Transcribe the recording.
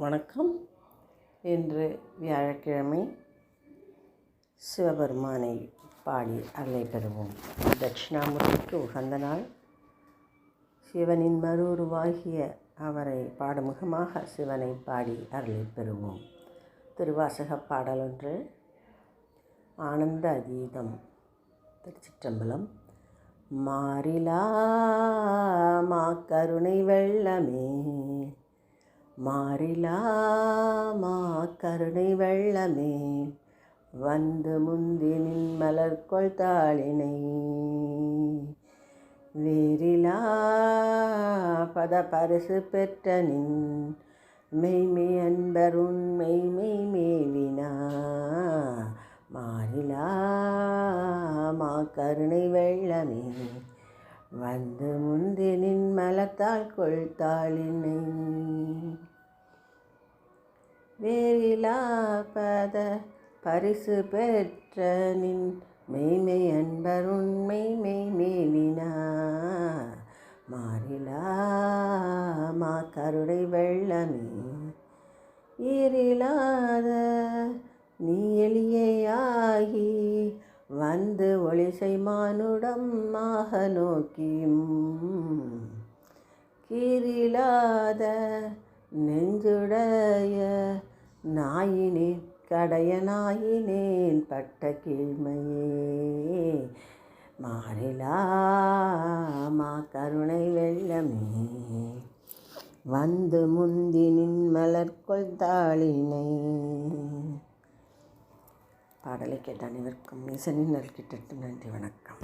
வணக்கம். இன்று வியாழக்கிழமை சிவபெருமானை பாடி அருளை பெறுவோம். தட்சிணாமூர்த்திக்கு உகந்த நாள். சிவனின் மறுவுருவாகிய அவரை பாடுமுகமாக சிவனை பாடி அருளை பெறுவோம். திருவாசகப் பாடல் ஒன்று. ஆனந்த அதீதம். திருச்சிற்றம்பலம். மாறிலா மா கருணை வெள்ளமே. மாறிலாமா கருணை வெள்ளமே வந்து முந்தி நின் மலர்கொள் தாளினை. வேறிலா பத பரிசு பெற்ற நின் மெய்மை அன்பர் உண்மை மெய்மேவினா மாறிலா மா கருணை வெள்ளமே வந்து முந்தி நின் மலத்தாள் கொள்தாளினை வேறிலா பத பரிசு பெற்ற நின் மெய்மை அன்பர் உண்மை மெய்மேவினா மாறிலா மா கருடை வெள்ளமே. ஈரிலாத நீ எளியாகி வந்து ஒளிசை மானுடம் மாக நோக்கியும். கீரிலாத நெஞ்சுடைய நாயினேன் கடைய நாயினேன் பட்ட கீழ்மையே. மாறிலா மா கருணை வெள்ளமே. வந்து முந்தி நின் மலர்கொள் தாளினை. பாடலை கேட்ட அனைவருக்கும் இசனின் நல்கிட்டு நன்றி வணக்கம்.